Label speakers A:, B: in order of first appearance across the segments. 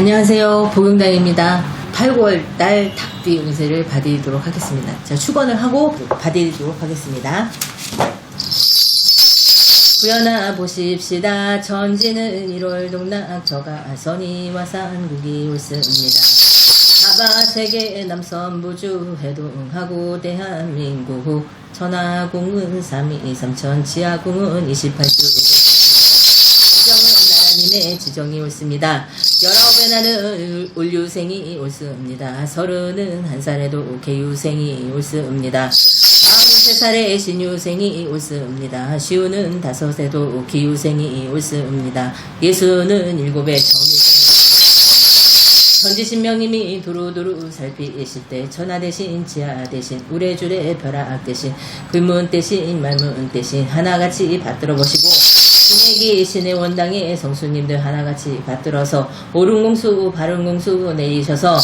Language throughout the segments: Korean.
A: 안녕하세요. 복용당입니다. 8, 9월 달 닭띠 운세를 봐드리도록 하겠습니다. 자, 축원을 하고 봐드리도록 하겠습니다. 구연아 보십시다. 전지는 1월 동락 저가 선이와 산국이 옳습니다. 사바 세계 남선 부주 해동하고 대한민국 천하공은 3이 3천 지하공은 28주 지정은 나라님의 지정이 옳습니다. 열아홉에 나는 올유생이 옳습니다. 서른은 한 살에도 개유생이 옳습니다. 마흔세 살에 신유생이 옳습니다. 시우는 다섯에도 기유생이 옳습니다. 예수는 일곱에 정유생이 전지신명님이 두루두루 살피실 때 천하 대신 지하 대신 우레주레 벼락 대신 글문 대신 말문 대신 하나같이 받들어 보시고 신에기 신의 원당의 성수님들 하나같이 받들어서 오른공수 바른공수 내리셔서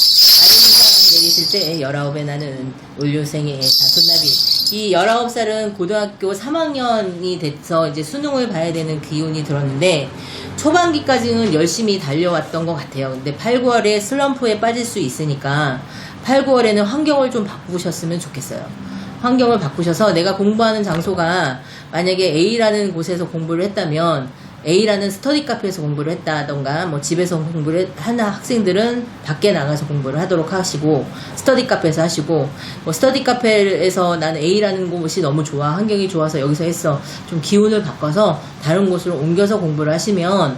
A: 내리실 때 열아홉에 나는 올류생의 다섯나비 이 열아홉 살은 고등학교 3학년이 돼서 이제 수능을 봐야 되는 기운이 들었는데 초반기까지는 열심히 달려왔던 것 같아요. 근데 8, 9월에 슬럼프에 빠질 수 있으니까 8, 9월에는 환경을 좀 바꾸셨으면 좋겠어요. 환경을 바꾸셔서 내가 공부하는 장소가 만약에 A라는 곳에서 공부를 했다면 A라는 스터디 카페에서 공부를 했다던가 뭐 집에서 공부를 하는 학생들은 밖에 나가서 공부를 하도록 하시고 스터디 카페에서 하시고 뭐 스터디 카페에서 나는 A라는 곳이 너무 좋아 환경이 좋아서 여기서 했어 좀 기운을 바꿔서 다른 곳으로 옮겨서 공부를 하시면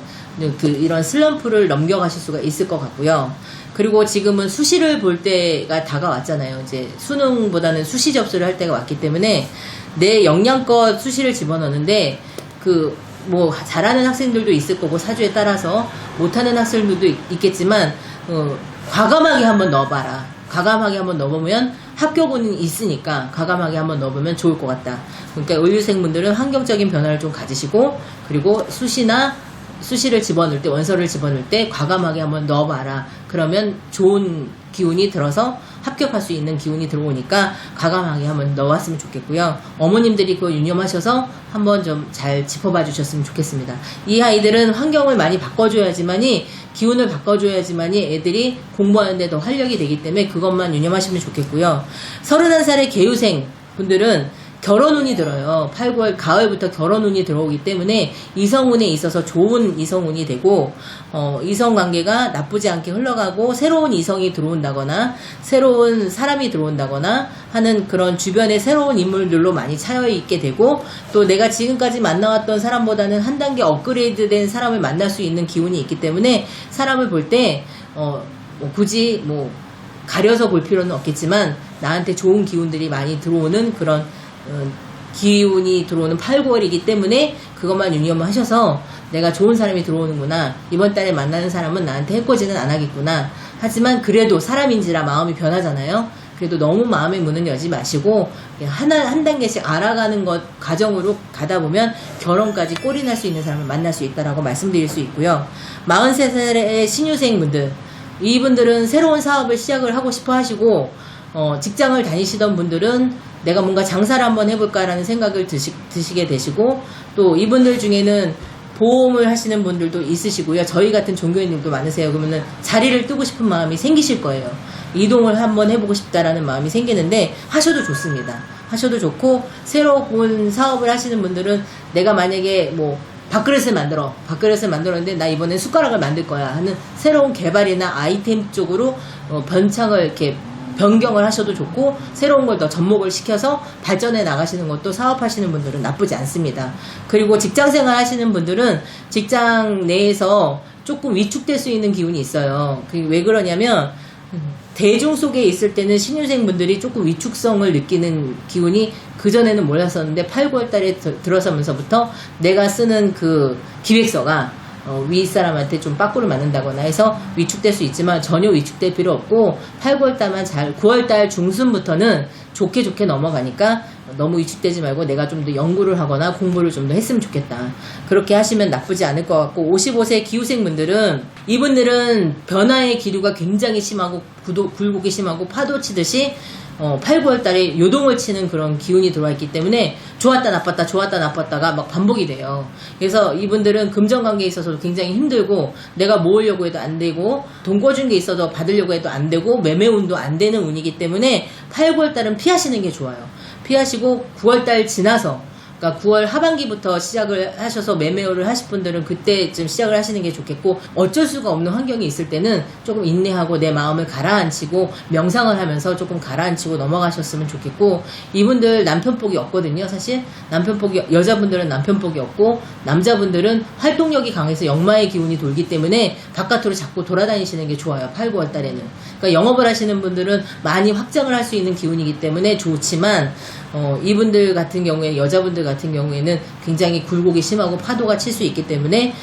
A: 그 이런 슬럼프를 넘겨가실 수가 있을 것 같고요. 그리고 지금은 수시를 볼 때가 다가왔잖아요. 이제 수능보다는 수시 접수를 할 때가 왔기 때문에 내 역량껏 수시를 집어넣는데 그 뭐 잘하는 학생들도 있을 거고 사주에 따라서 못하는 학생들도 있, 있겠지만 어, 과감하게 한번 넣어봐라. 과감하게 한번 넣어보면 합격은 있으니까 과감하게 한번 넣어보면 좋을 것 같다. 그러니까 의류생분들은 환경적인 변화를 좀 가지시고 그리고 수시나 수시를 집어넣을 때 원서를 집어넣을 때 과감하게 한번 넣어봐라. 그러면 좋은 기운이 들어서 합격할 수 있는 기운이 들어오니까 과감하게 한번 넣어왔으면 좋겠고요. 어머님들이 그거 유념하셔서 한번 좀 잘 짚어봐 주셨으면 좋겠습니다. 이 아이들은 환경을 많이 바꿔줘야지만이 기운을 바꿔줘야지만이 애들이 공부하는데 더 활력이 되기 때문에 그것만 유념하시면 좋겠고요. 31살의 개유생 분들은 결혼운이 들어요. 8, 9월 가을부터 결혼운이 들어오기 때문에 이성운에 있어서 좋은 이성운이 되고 어, 이성 관계가 나쁘지 않게 흘러가고 새로운 이성이 들어온다거나 새로운 사람이 들어온다거나 하는 그런 주변에 새로운 인물들로 많이 차여 있게 되고 또 내가 지금까지 만나왔던 사람보다는 한 단계 업그레이드된 사람을 만날 수 있는 기운이 있기 때문에 사람을 볼때 어, 뭐 굳이 뭐 가려서 볼 필요는 없겠지만 나한테 좋은 기운들이 많이 들어오는 그런 어, 기운이 들어오는 8, 9월이기 때문에 그것만 유념하셔서 내가 좋은 사람이 들어오는구나. 이번 달에 만나는 사람은 나한테 해코지는 안 하겠구나. 하지만 그래도 사람인지라 마음이 변하잖아요. 그래도 너무 마음의 문은 여지 마시고 하나 한 단계씩 알아가는 것 과정으로 가다 보면 결혼까지 꼴이 날수 있는 사람을 만날 수 있다라고 말씀드릴 수 있고요. 43살의 신유생 분들 이분들은 새로운 사업을 시작을 하고 싶어 하시고 어, 직장을 다니시던 분들은 내가 뭔가 장사를 한번 해볼까라는 생각을 드시, 드시게 되시고 또 이분들 중에는 보험을 하시는 분들도 있으시고요. 저희 같은 종교인들도 많으세요. 그러면은 자리를 뜨고 싶은 마음이 생기실 거예요. 이동을 한번 해보고 싶다라는 마음이 생기는데 하셔도 좋습니다. 하셔도 좋고 새로운 사업을 하시는 분들은 내가 만약에 뭐 밥그릇을 만들어 밥그릇을 만들었는데 나 이번엔 숟가락을 만들 거야 하는 새로운 개발이나 아이템 쪽으로 어, 변창을 이렇게 변경을 하셔도 좋고 새로운 걸 더 접목을 시켜서 발전해 나가시는 것도 사업하시는 분들은 나쁘지 않습니다. 그리고 직장 생활 하시는 분들은 직장 내에서 조금 위축될 수 있는 기운이 있어요. 왜 그러냐면 대중 속에 있을 때는 신입생 분들이 조금 위축성을 느끼는 기운이 그전에는 몰랐었는데 8, 9월 달에 들- 들어서면서부터 내가 쓰는 그 기획서가 어, 윗사람한테 좀 빠꾸를 맞는다거나 해서 위축될 수 있지만 전혀 위축될 필요 없고 8, 9월 달만 잘 9월 달 중순부터는 좋게 좋게 넘어가니까 너무 위축되지 말고 내가 좀 더 연구를 하거나 공부를 좀 더 했으면 좋겠다. 그렇게 하시면 나쁘지 않을 것 같고 55세 기후생분들은 이분들은 변화의 기류가 굉장히 심하고 구도, 굴곡이 심하고 파도 치듯이 어, 8, 9월 달에 요동을 치는 그런 기운이 들어와 있기 때문에 좋았다 나빴다 좋았다 나빴다가 막 반복이 돼요. 그래서 이분들은 금전 관계에 있어서도 굉장히 힘들고 내가 모으려고 해도 안 되고 돈 꿔준 게 있어도 받으려고 해도 안 되고 매매운도 안 되는 운이기 때문에 8, 9월 달은 피하시는 게 좋아요. 피하시고 9월 달 지나서 그러니까 9월 하반기부터 시작을 하셔서 매매를 하실 분들은 그때쯤 시작을 하시는 게 좋겠고 어쩔 수가 없는 환경이 있을 때는 조금 인내하고 내 마음을 가라앉히고 명상을 하면서 조금 가라앉히고 넘어가셨으면 좋겠고 이분들 남편복이 없거든요 사실. 남편복이 여자분들은 남편복이 없고 남자분들은 활동력이 강해서 역마의 기운이 돌기 때문에 바깥으로 자꾸 돌아다니시는 게 좋아요 8, 9월 달에는. 그러니까 영업을 하시는 분들은 많이 확장을 할 수 있는 기운이기 때문에 좋지만 어, 이분들 같은 경우에 여자분들 같은 경우에는 굉장히 굴곡이 심하고 파도가 칠 수 있기 때문에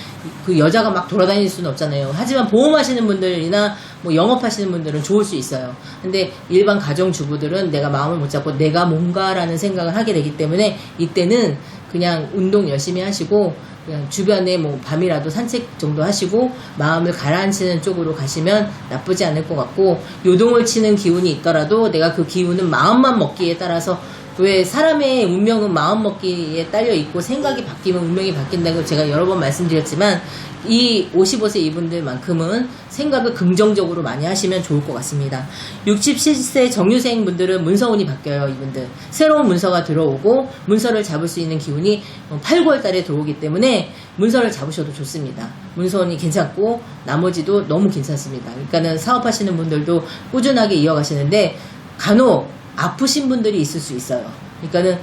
A: 그 여자가 막 돌아다닐 수는 없잖아요. 하지만 보험하시는 분들이나 뭐 영업하시는 분들은 좋을 수 있어요. 근데 일반 가정 주부들은 내가 마음을 못 잡고 내가 뭔가라는 생각을 하게 되기 때문에 이때는 그냥 운동 열심히 하시고 그냥 주변에 뭐 밤이라도 산책 정도 하시고 마음을 가라앉히는 쪽으로 가시면 나쁘지 않을 것 같고 요동을 치는 기운이 있더라도 내가 그 기운은 마음만 먹기에 따라서 왜 사람의 운명은 마음 먹기에 딸려 있고 생각이 바뀌면 운명이 바뀐다고 제가 여러 번 말씀드렸지만 이 55세 이분들만큼은 생각을 긍정적으로 많이 하시면 좋을 것 같습니다. 67세 정유생 분들은 문서운이 바뀌어요, 이분들. 새로운 문서가 들어오고 문서를 잡을 수 있는 기운이 8, 9월 달에 들어오기 때문에 문서를 잡으셔도 좋습니다. 문서운이 괜찮고 나머지도 너무 괜찮습니다. 그러니까는 사업하시는 분들도 꾸준하게 이어가시는데 간혹 아프신 분들이 있을 수 있어요. 그러니까는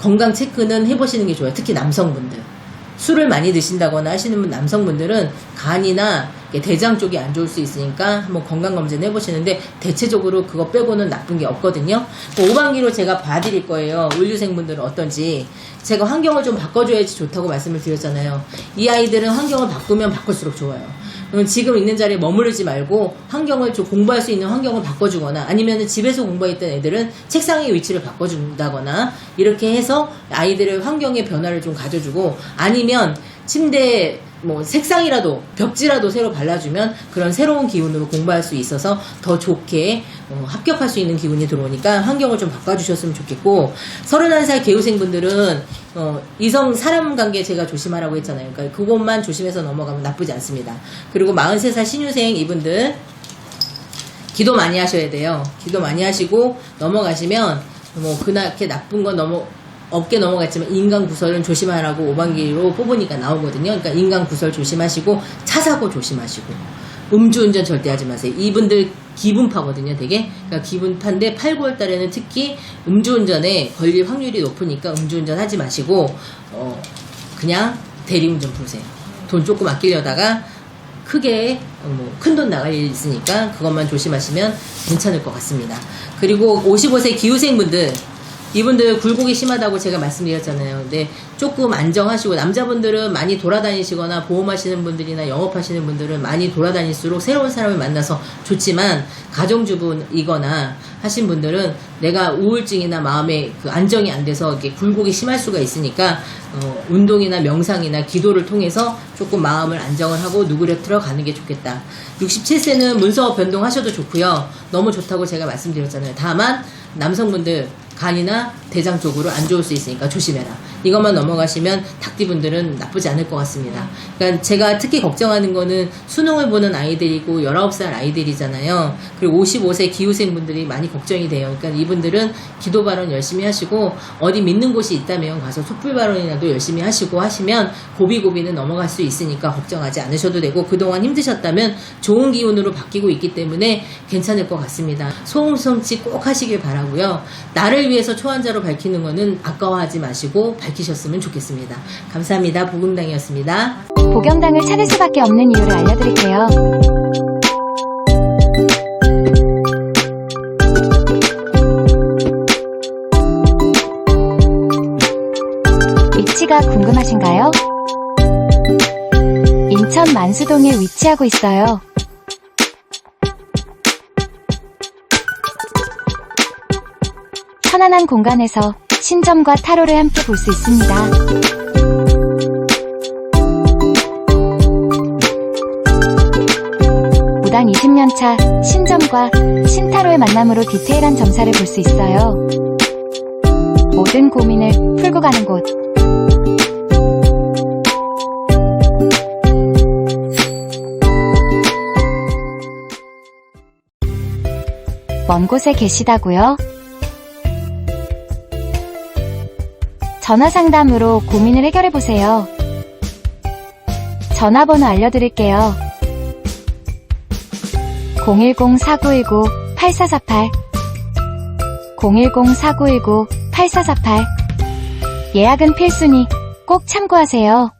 A: 건강 체크는 해보시는 게 좋아요. 특히 남성분들. 술을 많이 드신다거나 하시는 분 남성분들은 간이나 대장 쪽이 안 좋을 수 있으니까 한번 건강검진 해보시는데 대체적으로 그거 빼고는 나쁜 게 없거든요. 그 오반기로 제가 봐드릴 거예요. 을류생분들은 어떤지. 제가 환경을 좀 바꿔줘야지 좋다고 말씀을 드렸잖아요. 이 아이들은 환경을 바꾸면 바꿀수록 좋아요. 지금 있는 자리에 머무르지 말고 환경을 좀 공부할 수 있는 환경을 바꿔주거나 아니면 집에서 공부했던 애들은 책상의 위치를 바꿔준다거나 이렇게 해서 아이들의 환경의 변화를 좀 가져주고 아니면 침대 뭐 색상이라도 벽지라도 새로 발라주면 그런 새로운 기운으로 공부할 수 있어서 더 좋게 어, 합격할 수 있는 기운이 들어오니까 환경을 좀 바꿔주셨으면 좋겠고 31살 개우생분들은 어, 이성 사람 관계 제가 조심하라고 했잖아요. 그러니까 그것만 조심해서 넘어가면 나쁘지 않습니다. 그리고 43살 신유생 이분들 기도 많이 하셔야 돼요. 기도 많이 하시고 넘어가시면 뭐 그렇게 나쁜 건 넘어 없게 넘어갔지만 인간 구설은 조심하라고 오반기로 뽑으니까 나오거든요. 그러니까 인간 구설 조심하시고 차 사고 조심하시고 음주운전 절대 하지 마세요. 이분들 기분 파거든요, 되게. 그러니까 기분파인데 8, 9월 달에는 특히 음주운전에 걸릴 확률이 높으니까 음주운전 하지 마시고 어 그냥 대리운전 부르세요. 돈 조금 아끼려다가 크게 뭐 큰 돈 나갈 일 있으니까 그것만 조심하시면 괜찮을 것 같습니다. 그리고 55세 기후생분들 이분들 굴곡이 심하다고 제가 말씀드렸잖아요. 근데 조금 안정하시고 남자분들은 많이 돌아다니시거나 보험하시는 분들이나 영업하시는 분들은 많이 돌아다닐수록 새로운 사람을 만나서 좋지만 가정주부이거나 하신 분들은 내가 우울증이나 마음에 그 안정이 안 돼서 이렇게 굴곡이 심할 수가 있으니까 어, 운동이나 명상이나 기도를 통해서 조금 마음을 안정을 하고 누그려 들어 가는 게 좋겠다. 67세는 문서 변동하셔도 좋고요. 너무 좋다고 제가 말씀드렸잖아요. 다만 남성분들 간이나 대장 쪽으로 안 좋을 수 있으니까 조심해라. 이것만 넘어가시면 닭띠분들은 나쁘지 않을 것 같습니다. 그러니까 제가 특히 걱정하는 거는 수능을 보는 아이들이고 19살 아이들이잖아요. 그리고 55세 기후생분들이 많이 걱정이 돼요. 그러니까 이분들은 기도 발언 열심히 하시고 어디 믿는 곳이 있다면 가서 촛불 발언이라도 열심히 하시고 하시면 고비고비는 넘어갈 수 있으니까 걱정하지 않으셔도 되고 그동안 힘드셨다면 좋은 기운으로 바뀌고 있기 때문에 괜찮을 것 같습니다. 소음성치 꼭 하시길 바라고요. 나를 위해서 초한자로 밝히는 거는 아까워하지 마시고 밝히셨으면 좋겠습니다. 감사합니다. 보금당이었습니다.
B: 복영당을 찾을 수밖에 없는 이유를 알려드릴게요. 위치가 궁금하신가요? 인천 만수동에 위치하고 있어요. 편안한 공간에서 신점과 타로를 함께 볼 수 있습니다. 무당 20년차 신점과 신타로의 만남으로 디테일한 점사를 볼 수 있어요. 모든 고민을 풀고 가는 곳. 먼 곳에 계시다고요? 전화 상담으로 고민을 해결해 보세요. 전화번호 알려드릴게요. 010-4919-8448 010-4919-8448 예약은 필수니 꼭 참고하세요.